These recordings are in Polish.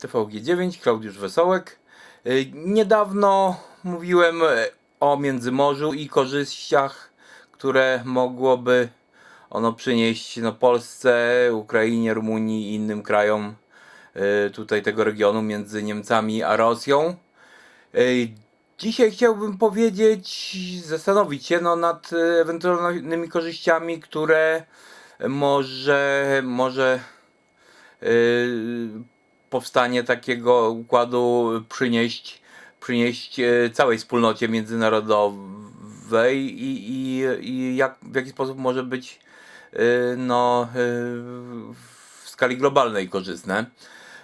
TVG9, Klaudiusz Wesołek. Y, Niedawno mówiłem e, o Międzymorzu i korzyściach, które mogłoby ono przynieść no, Polsce, Ukrainie, Rumunii i innym krajom y, tutaj tego regionu między Niemcami a Rosją. Y, Dzisiaj chciałbym powiedzieć, zastanowić się no, nad ewentualnymi korzyściami, które może, może yy, powstanie takiego układu przynieść, przynieść e, całej wspólnocie międzynarodowej i, i, i jak, w jaki sposób może być yy, no, yy, w skali globalnej korzystne.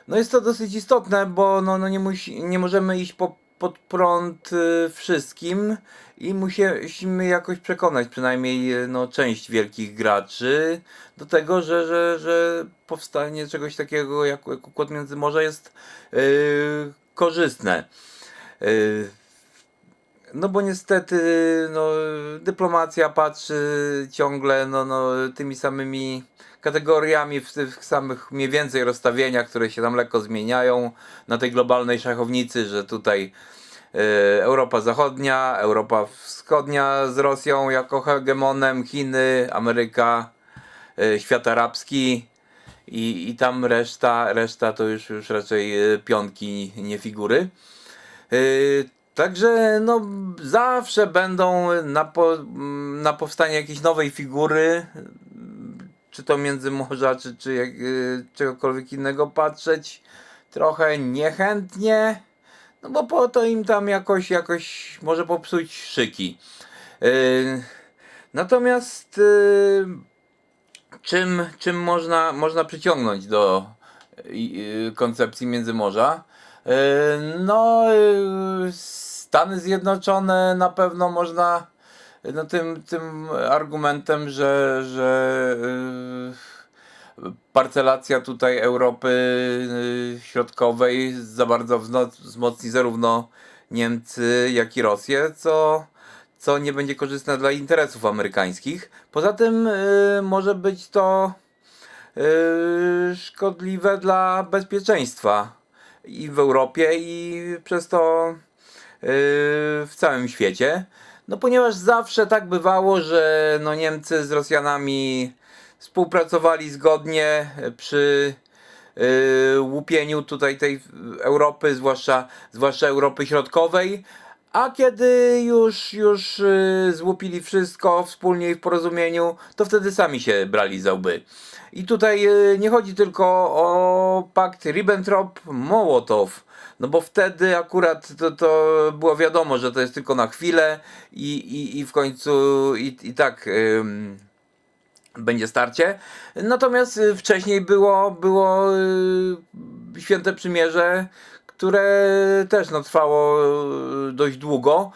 No jest to dosyć istotne, bo no, no nie, musi, nie możemy iść po, pod prąd y, wszystkim i musimy jakoś przekonać przynajmniej y, no, część wielkich graczy do tego, że, że, że powstanie czegoś takiego jak, jak Układ Międzymorza jest y, korzystne. Y, no bo niestety no, dyplomacja patrzy ciągle no, no, tymi samymi kategoriami w tych samych mniej więcej rozstawieniach, które się tam lekko zmieniają na tej globalnej szachownicy, że tutaj y, Europa Zachodnia, Europa Wschodnia z Rosją jako hegemonem, Chiny, Ameryka, y, świat arabski i, i tam reszta, reszta to już, już raczej y, pionki, nie figury. Yy, Także no, zawsze będą na, po, na powstanie jakiejś nowej figury, czy to Międzymorza, czy, czy jak, yy, czegokolwiek innego patrzeć trochę niechętnie, no bo po to im tam jakoś, jakoś może popsuć szyki. Yy, natomiast yy, czym, czym można, można przyciągnąć do koncepcji Międzymorza? Yy, No, yy, Stany Zjednoczone na pewno można no, tym, tym argumentem, że, że yy, parcelacja tutaj Europy Środkowej za bardzo wzmocni zarówno Niemcy, jak i Rosję, co, co nie będzie korzystne dla interesów amerykańskich. Poza tym może być to szkodliwe dla bezpieczeństwa i w Europie, i przez to yy, w całym świecie. No ponieważ zawsze tak bywało, że no Niemcy z Rosjanami współpracowali zgodnie przy yy, łupieniu tutaj tej Europy, zwłaszcza, zwłaszcza Europy Środkowej. A kiedy już, już yy, złupili wszystko wspólnie i w porozumieniu, to wtedy sami się brali za łby. I tutaj yy, nie chodzi tylko o pakt Ribbentrop-Mołotow, no bo wtedy akurat to, to było wiadomo, że to jest tylko na chwilę i, i, i w końcu i, i tak ym, będzie starcie. Natomiast y, wcześniej było, było y, Święte Przymierze, które też no, trwało y, dość długo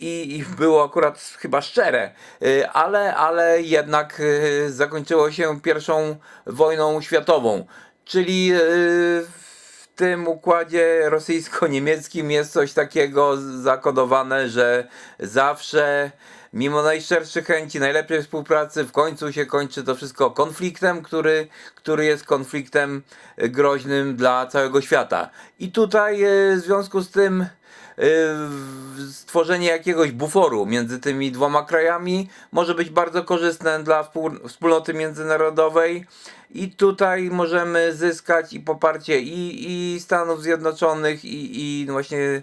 i, i było akurat chyba szczere, Y, ale, ale jednak y, zakończyło się pierwszą wojną światową. Czyli w tym układzie rosyjsko-niemieckim jest coś takiego zakodowane, że zawsze mimo najszczerszych chęci, najlepszej współpracy, w końcu się kończy to wszystko konfliktem, który, który jest konfliktem y, groźnym dla całego świata. I tutaj y, w związku z tym y, stworzenie jakiegoś buforu między tymi dwoma krajami może być bardzo korzystne dla wspólnoty międzynarodowej i tutaj możemy zyskać i poparcie i, i Stanów Zjednoczonych i, i właśnie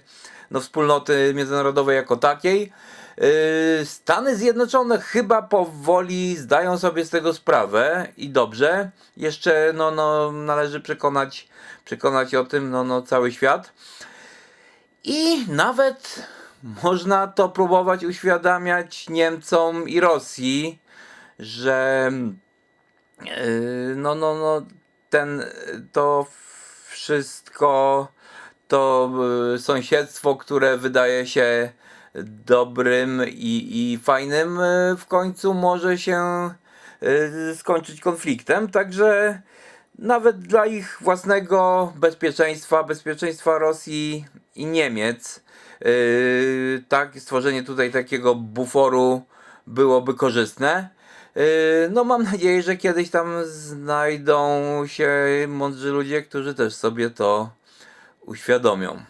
no, wspólnoty międzynarodowej jako takiej. Yy, Stany Zjednoczone chyba powoli zdają sobie z tego sprawę i dobrze. Jeszcze no, no, należy przekonać, przekonać o tym no, no, cały świat. I nawet można to próbować uświadamiać Niemcom i Rosji, że yy, no, no, no, ten, to wszystko to yy, sąsiedztwo, które wydaje się dobrym i, i fajnym, yy, w końcu może się yy, skończyć konfliktem. Także nawet dla ich własnego bezpieczeństwa, bezpieczeństwa Rosji i Niemiec, yy, tak, stworzenie tutaj takiego buforu byłoby korzystne. No mam nadzieję, że kiedyś tam znajdą się mądrzy ludzie, którzy też sobie to uświadomią.